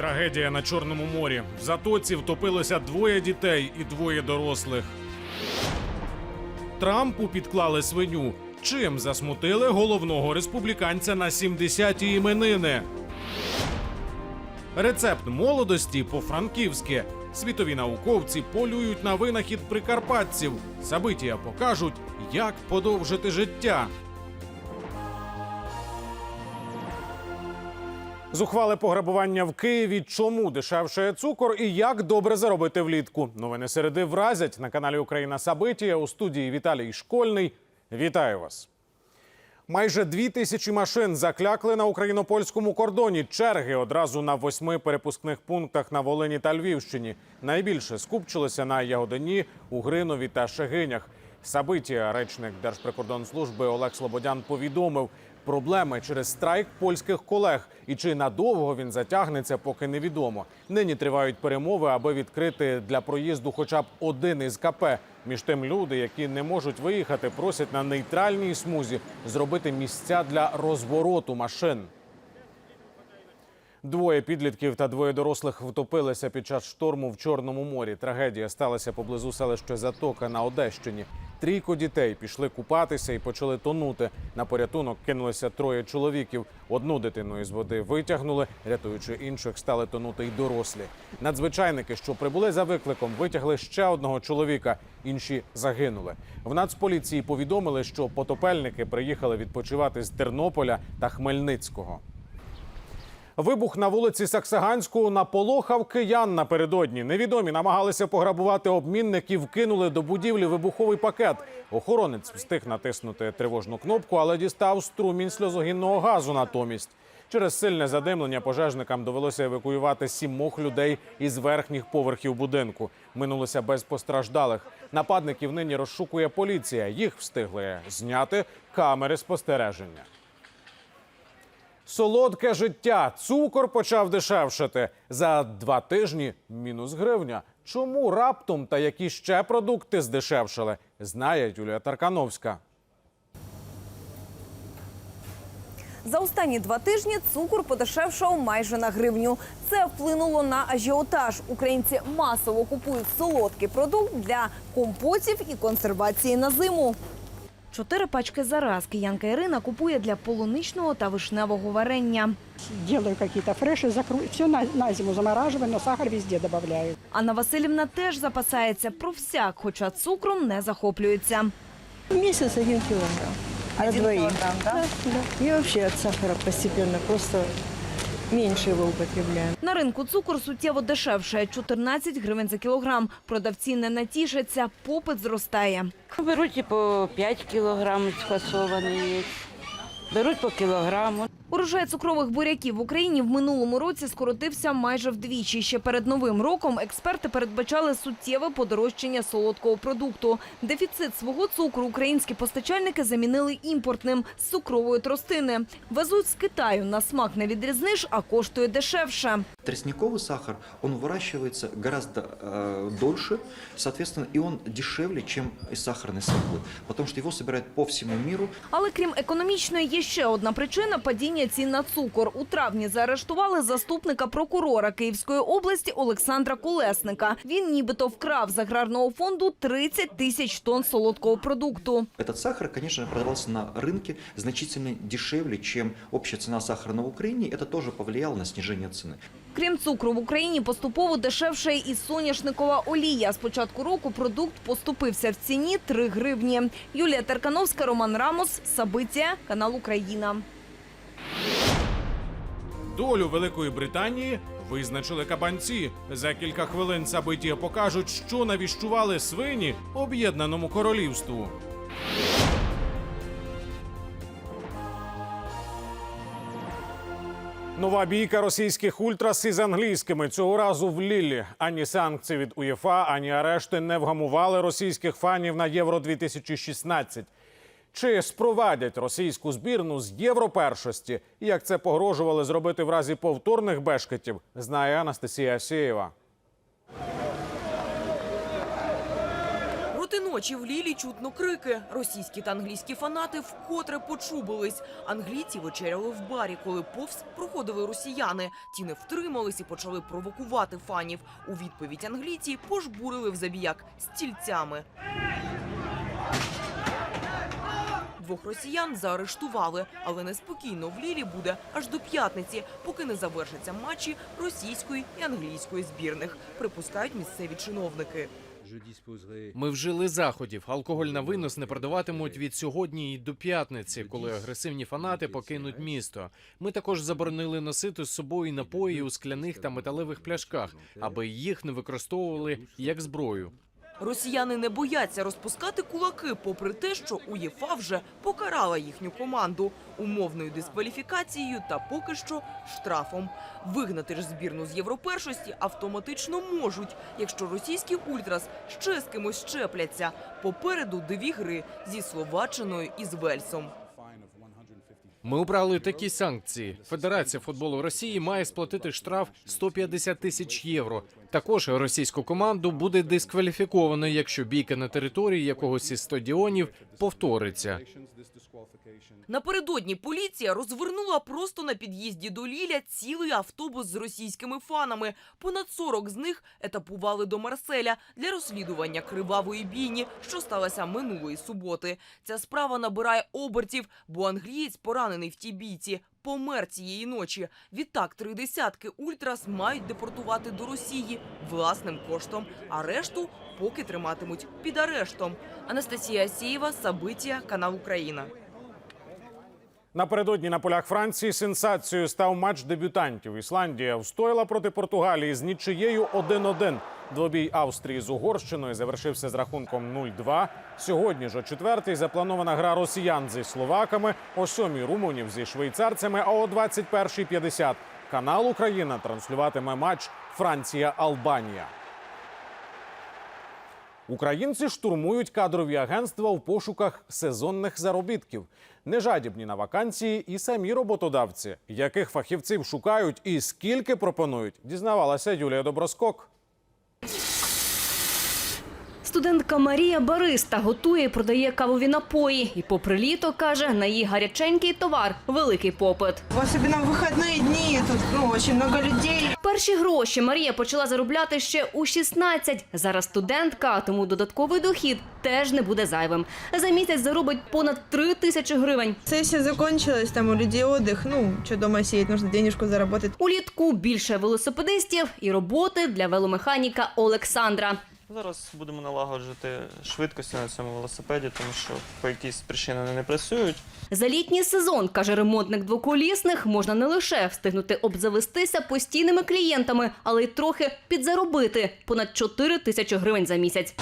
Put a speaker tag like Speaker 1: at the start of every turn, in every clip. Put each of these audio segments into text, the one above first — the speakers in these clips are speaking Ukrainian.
Speaker 1: Трагедія на Чорному морі. В затоці втопилося двоє дітей і двоє дорослих. Трампу підклали свиню. Чим засмутили головного республіканця на 70-ті іменини? Рецепт молодості по-франківськи. Світові науковці полюють на винахід прикарпатців. Забитія покажуть, як подовжити життя. Зухвале пограбування в Києві. Чому дешевшає цукор і як добре заробити влітку? Новини середи вразять на каналі Україна Сабитія у студії Віталій Школьний. Вітаю вас. Майже дві тисячі машин заклякли на україно-польському кордоні. Черги одразу на восьми перепускних пунктах на Волині та Львівщині. Найбільше скупчилися на Ягодині, Угринові та Шегинях. Сабитія, речник Держприкордонслужби Олег Слободян повідомив, проблеми через страйк польських колег. І чи надовго він затягнеться, поки невідомо. Нині тривають перемови, аби відкрити для проїзду хоча б один із КП. Між тим, люди, які не можуть виїхати, просять на нейтральній смузі зробити місця для розвороту машин. Двоє підлітків та двоє дорослих втопилися під час шторму в Чорному морі. Трагедія сталася поблизу селища Затока на Одещині. Трійко дітей пішли купатися і почали тонути. На порятунок кинулися троє чоловіків. Одну дитину із води витягнули, рятуючи інших, стали тонути й дорослі. Надзвичайники, що прибули за викликом, витягли ще одного чоловіка. Інші загинули. В Нацполіції повідомили, що потопельники приїхали відпочивати з Тернополя та Хмельницького. Вибух на вулиці Саксаганську наполохав киян напередодні. Невідомі намагалися пограбувати обмінників, кинули до будівлі вибуховий пакет. Охоронець встиг натиснути тривожну кнопку, але дістав струмінь сльозогінного газу натомість. Через сильне задимлення пожежникам довелося евакуювати сімох людей із верхніх поверхів будинку. Минулося без постраждалих. Нападників нині розшукує поліція. Їх встигли зняти камери спостереження. Солодке життя. Цукор почав дешевшати. За два тижні мінус гривня. Чому раптом та які ще продукти здешевшали, знає Юлія Таркановська.
Speaker 2: За останні два тижні цукор подешевшав майже на гривню. Це вплинуло на ажіотаж. Українці масово купують солодкий продукт для компотів і консервації на зиму. Чотири пачки за раз киянка Ірина купує для полуничного та вишневого варення.
Speaker 3: делаю какие-то фреши, закру... все на, на зиму замораживаю, но сахар везде добавляю.
Speaker 2: Анна Васильівна теж запасається про всяк, хоча цукром не захоплюється.
Speaker 4: В месяц один килограмм. На двоих. да? Да. Вообще от сахара постепенно просто меньше його употребляємо.
Speaker 2: На ринку цукор суттєво дешевше – 14 гривень за кілограм. Продавці не натішаться, попит зростає.
Speaker 5: Беруть і по 5 кілограм сфасований Беруть по кілограму.
Speaker 2: Урожай цукрових буряків в Україні в минулому році скоротився майже вдвічі. Ще перед новим роком експерти передбачали суттєве подорожчання солодкого продукту. Дефіцит свого цукру українські постачальники замінили імпортним з цукрової тростини. Везуть з Китаю на смак не відрізниш, а коштує дешевше.
Speaker 6: Тростниковый сахар, он выращивается гораздо э, дольше, соответственно, и он дешевле, чем и сахарный свеклы, потому что его собирают по всему миру.
Speaker 2: Але крім економічної, є ще одна причина падіння цін на цукор. У травні заарештували заступника прокурора Київської області Олександра Колесника. Він нібито вкрав з аграрного фонду 30 тисяч тонн солодкого продукту.
Speaker 6: Этот сахар, конечно, продавался на рынке значительно дешевле, чем общая цена сахара на Украине. Это тоже повлияло на снижение цены.
Speaker 2: Крім цукру, в Україні поступово дешевше і соняшникова олія. З початку року продукт поступився в ціні 3 гривні. Юлія Теркановська, Роман Рамос, Сабиття, канал Україна.
Speaker 1: Долю Великої Британії визначили кабанці. За кілька хвилин Сабитія покажуть, що навіщували свині об'єднаному королівству. Нова бійка російських ультрас із англійськими цього разу в Лілі. Ані санкції від УЄФА, ані арешти не вгамували російських фанів на Євро 2016 Чи спровадять російську збірну з європершості? Як це погрожували зробити в разі повторних бешкетів, знає Анастасія Асєєва.
Speaker 7: Посеред ночі в Лілі чутно крики. Російські та англійські фанати вкотре почубились. Англійці вечеряли в барі, коли повз проходили росіяни. Ті не втримались і почали провокувати фанів. У відповідь англійці пожбурили в забіяк стільцями. Двох росіян заарештували, але неспокійно в Лілі буде аж до п'ятниці, поки не завершаться матчі російської і англійської збірних, припускають місцеві чиновники.
Speaker 8: Ми вжили заходів. Алкоголь на винос не продаватимуть від сьогодні і до п'ятниці, коли агресивні фанати покинуть місто. Ми також заборонили носити з собою напої у скляних та металевих пляшках, аби їх не використовували як зброю.
Speaker 7: Росіяни не бояться розпускати кулаки, попри те, що УЄФА вже покарала їхню команду умовною дискваліфікацією та поки що штрафом. Вигнати ж збірну з європершості автоматично можуть, якщо російські ультрас ще з кимось щепляться. Попереду дві гри зі Словаччиною і з Вельсом.
Speaker 8: Ми обрали такі санкції. Федерація футболу Росії має сплатити штраф 150 тисяч євро. Також російську команду буде дискваліфіковано, якщо бійка на території якогось із стадіонів повториться.
Speaker 7: Напередодні поліція розвернула просто на під'їзді до Ліля цілий автобус з російськими фанами. Понад 40 з них етапували до Марселя для розслідування кривавої бійні, що сталося минулої суботи. Ця справа набирає обертів, бо англієць, поранений в тій бійці, помер цієї ночі. Відтак три десятки ультрас мають депортувати до Росії власним коштом, а решту поки триматимуть під арештом. Анастасія Асєєва, Сабиття, канал Україна.
Speaker 1: Напередодні на полях Франції сенсацією став матч дебютантів. Ісландія встояла проти Португалії з нічиєю 1-1. Двобій Австрії з Угорщиною завершився з рахунком 0-2. Сьогодні ж о четвертій запланована гра росіян зі словаками, о сьомій румунів зі швейцарцями, а о 21.50 канал Україна транслюватиме матч Франція-Албанія. Українці штурмують кадрові агентства в пошуках сезонних заробітків. Нежадібні на вакансії і самі роботодавці. Яких фахівців шукають і скільки пропонують, дізнавалася Юлія Доброскок.
Speaker 9: Студентка Марія Бариста готує і продає кавові напої. І попри літо, каже, на її гаряченький товар великий попит.
Speaker 10: Особенно в выходные дни тут ну, очень много людей.
Speaker 9: Перші гроші Марія почала заробляти ще у 16. Зараз студентка, а тому додатковий дохід теж не буде зайвим. За місяць заробить понад 3 тисячі гривень.
Speaker 10: Сессия закончилась, там у людей отдых. Ну, что дома сидеть, нужно денежку заработать.
Speaker 9: Улітку більше велосипедистів і роботи для веломеханіка Олександра.
Speaker 11: Зараз будемо налагоджувати швидкості на цьому велосипеді, тому що по якійсь причині вони не працюють.
Speaker 9: За літній сезон, каже ремонтник двоколісних, можна не лише встигнути обзавестися постійними клієнтами, але й трохи підзаробити понад 4 тисячі гривень за місяць.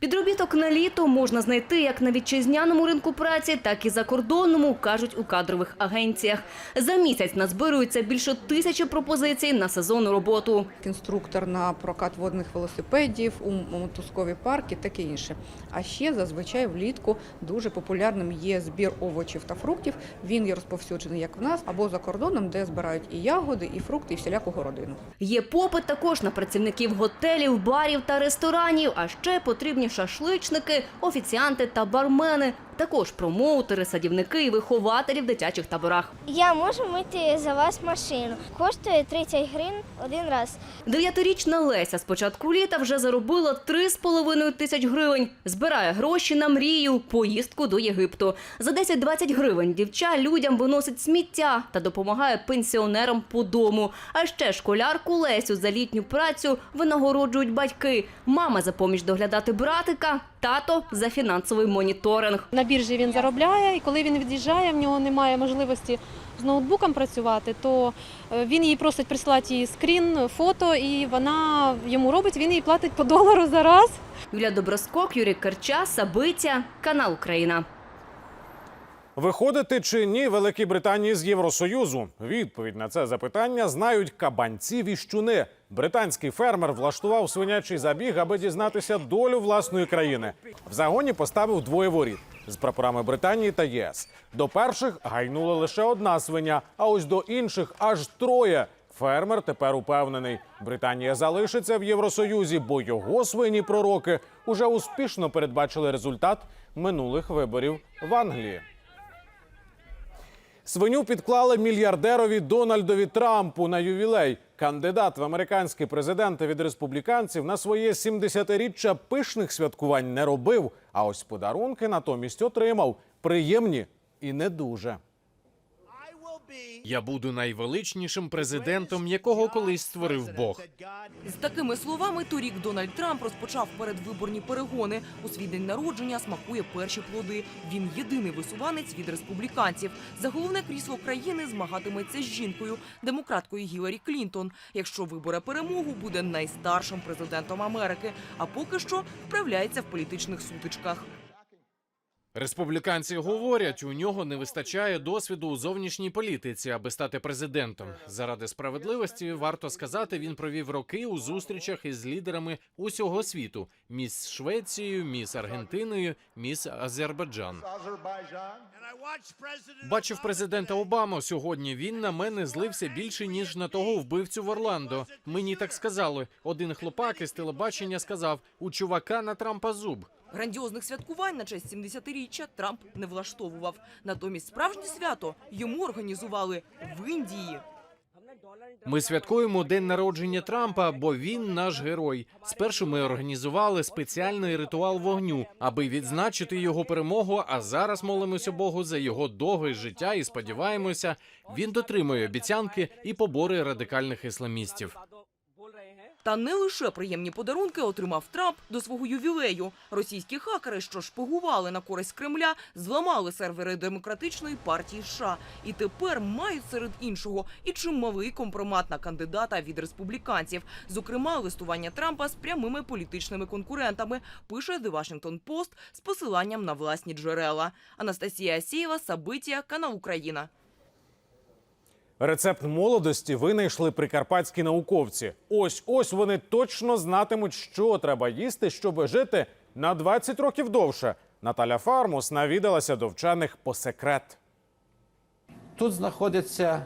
Speaker 9: Підробіток на літо можна знайти як на вітчизняному ринку праці, так і закордонному, кажуть у кадрових агенціях. За місяць назбирується більше тисячі пропозицій на сезонну роботу.
Speaker 12: інструктор на прокат водних велосипедів, у мотузкові парки, таке інше. А ще зазвичай влітку дуже популярним є збір овочів та фруктів. Він є розповсюджений як в нас або за кордоном, де збирають і ягоди, і фрукти, і всіляку городину.
Speaker 9: Є попит також на працівників готелів, барів та ресторанів, а ще потрібні шашличники, офіціанти та бармени. Також промоутери, садівники і вихователі в дитячих таборах.
Speaker 13: Я можу мити за вас машину. Коштує 30 гривень один раз.
Speaker 9: Дев'ятирічна Леся з початку літа вже заробила 3,5 тисяч гривень. Збирає гроші на мрію, поїздку до Єгипту. За 10-20 гривень дівча людям виносить сміття та допомагає пенсіонерам по дому. А ще школярку Лесю за літню працю винагороджують батьки. Мама за поміч доглядати братика, тато за фінансовий моніторинг.
Speaker 14: На біржі він заробляє, і коли він від'їжджає, в нього немає можливості з ноутбуком працювати, то е, він їй просить прислати їй скрін, фото, і вона йому робить, він їй платить по долару за раз.
Speaker 9: Юлія Доброскок, Юрій Керча, Сабиття, канал Україна.
Speaker 1: Виходити чи ні Великій Британії з Євросоюзу? Відповідь на це запитання знають кабанці віщуни. Британський фермер влаштував свинячий забіг, аби дізнатися долю власної країни. В загоні поставив двоє воріт з прапорами Британії та ЄС. До перших гайнула лише одна свиня, а ось до інших аж троє. Фермер тепер упевнений, Британія залишиться в Євросоюзі, бо його свині пророки уже успішно передбачили результат минулих виборів в Англії. Свиню підклали мільярдерові Дональдові Трампу на ювілей. Кандидат в американські президенти від республіканців на своє 70-річчя пишних святкувань не робив. А ось подарунки натомість отримав приємні і не дуже.
Speaker 8: Я буду найвеличнішим президентом, якого колись створив Бог.
Speaker 7: З такими словами торік Дональд Трамп розпочав передвиборні перегони. У свій день народження смакує перші плоди. Він єдиний висуванець від республіканців. За головне крісло країни змагатиметься з жінкою, демократкою Гіларі Клінтон. Якщо вибере перемогу, буде найстаршим президентом Америки. А поки що вправляється в політичних сутичках.
Speaker 8: Республіканці говорять, у нього не вистачає досвіду у зовнішній політиці, аби стати президентом. Заради справедливості варто сказати, він провів роки у зустрічах із лідерами усього світу: міс Швецією, міс Аргентиною, міс Азербайджан. Бачив президента Обаму сьогодні. Він на мене злився більше ніж на того вбивцю в Орландо. Мені так сказали. Один хлопак із телебачення сказав: у чувака на Трампа зуб.
Speaker 7: Грандіозних святкувань на честь 70-річчя Трамп не влаштовував. Натомість справжнє свято йому організували в Індії.
Speaker 8: Ми святкуємо день народження Трампа, бо він наш герой. Спершу ми організували спеціальний ритуал вогню, аби відзначити його перемогу. А зараз молимося Богу за його довге життя і сподіваємося, він дотримує обіцянки і побори радикальних ісламістів.
Speaker 7: Та не лише приємні подарунки отримав Трамп до свого ювілею. Російські хакери, що шпигували на користь Кремля, зламали сервери демократичної партії США і тепер мають серед іншого і чималий компромат на кандидата від республіканців. Зокрема, листування Трампа з прямими політичними конкурентами. Пише The Washington Post з посиланням на власні джерела. Анастасія Асєєва, Сабитія, канал Україна.
Speaker 1: Рецепт молодості винайшли прикарпатські науковці. Ось ось вони точно знатимуть, що треба їсти, щоб жити на 20 років довше. Наталя Фармус навідалася до вчених по секрет.
Speaker 15: Тут знаходяться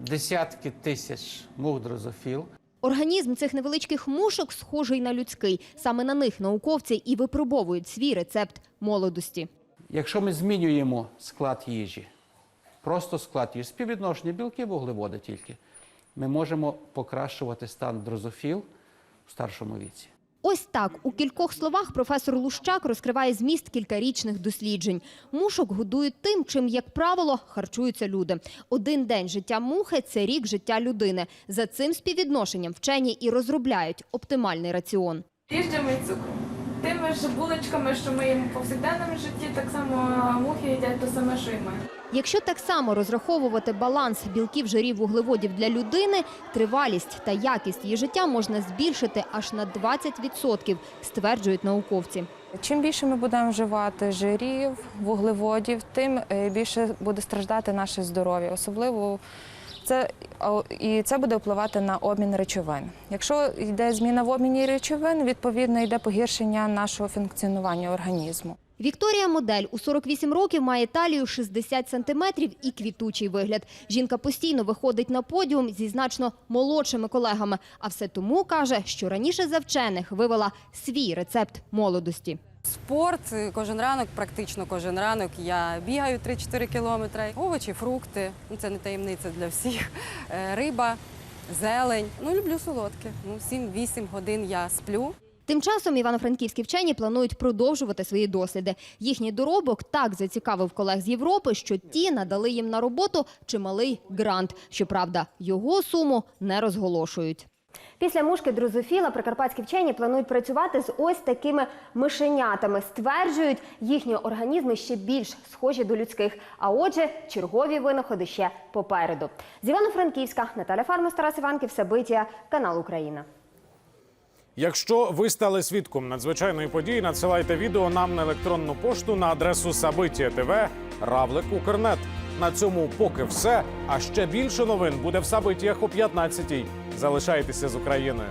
Speaker 15: десятки тисяч мух дрозофіл.
Speaker 16: Організм цих невеличких мушок схожий на людський. Саме на них науковці і випробовують свій рецепт молодості.
Speaker 15: Якщо ми змінюємо склад їжі, просто склад їжі, співвідношення білки, вуглеводи тільки, ми можемо покращувати стан дрозофіл у старшому віці.
Speaker 16: Ось так у кількох словах професор Лущак розкриває зміст кількарічних досліджень. Мушок годують тим, чим, як правило, харчуються люди. Один день життя мухи це рік життя людини. За цим співвідношенням вчені і розробляють оптимальний раціон.
Speaker 17: І цукром. Тими ж булочками, що ми їмо в повсякденному житті, так само мухи їдять те саме, що і ми.
Speaker 16: Якщо так само розраховувати баланс білків, жирів, вуглеводів для людини, тривалість та якість її життя можна збільшити аж на 20%, стверджують науковці.
Speaker 18: Чим більше ми будемо вживати жирів, вуглеводів, тим е, більше буде страждати наше здоров'я. Особливо це і це буде впливати на обмін речовин. Якщо йде зміна в обміні речовин, відповідно йде погіршення нашого функціонування організму.
Speaker 16: Вікторія Модель у 48 років має талію 60 сантиметрів і квітучий вигляд. Жінка постійно виходить на подіум зі значно молодшими колегами. А все тому каже, що раніше за вчених вивела свій рецепт молодості.
Speaker 3: Спорт кожен ранок, практично кожен ранок. Я бігаю 3-4 кілометри. Овочі, фрукти. Ну це не таємниця для всіх. Е, Риба, зелень. Ну люблю солодке. Ну 7-8 годин я сплю.
Speaker 16: Тим часом івано-франківські вчені планують продовжувати свої досліди. Їхній доробок так зацікавив колег з Європи, що ті надали їм на роботу чималий грант. Щоправда, його суму не розголошують.
Speaker 19: Після мушки дрозофіла прикарпатські вчені планують працювати з ось такими мишенятами. Стверджують, їхні організми ще більш схожі до людських. А отже, чергові винаходи ще попереду. З Івано-Франківська Наталя Фармус, Тарас Іванків, Сабитія, канал Україна.
Speaker 1: Якщо ви стали свідком надзвичайної події, надсилайте відео нам на електронну пошту на адресу Сабиття ТВ Равлик Укрнет. На цьому поки все. А ще більше новин буде в Сабиті о 15-й. Залишайтеся з Україною.